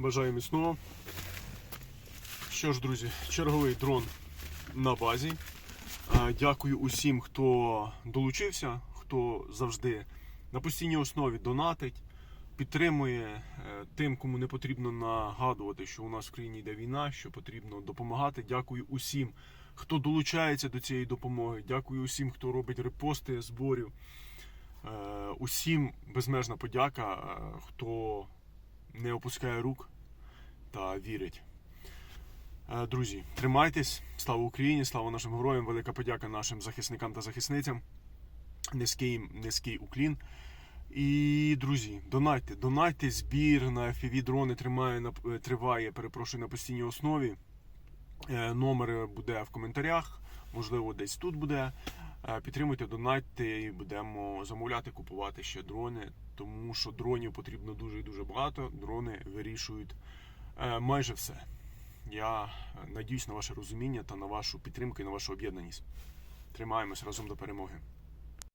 Бажаю міцного. Що ж, друзі, черговий дрон на базі. Дякую усім, хто долучився, хто завжди на постійній основі донатить, підтримує е, тим, кому не потрібно нагадувати, що у нас в країні йде війна, що потрібно допомагати. Дякую усім, хто долучається до цієї допомоги. Дякую усім, хто робить репости зборів. Е, Усім безмежна подяка, е, хто не опускає рук та вірить. Е, Друзі, тримайтесь, слава Україні, слава нашим героям, велика подяка нашим захисникам та захисницям. Низький, низький уклін. І, друзі, донайте, донайте збір на FPV дрони тримає, на- е, триває, перепрошую, на постійній основі. Е, Номер буде в коментарях, можливо, десь тут буде. Е, Підтримуйте, донатьте і будемо замовляти, купувати ще дрони, тому що дронів потрібно дуже і дуже багато. Дрони вирішують е, майже все. Я е, надіюсь на ваше розуміння та на вашу підтримку і на вашу об'єднаність. Тримаємось разом до перемоги.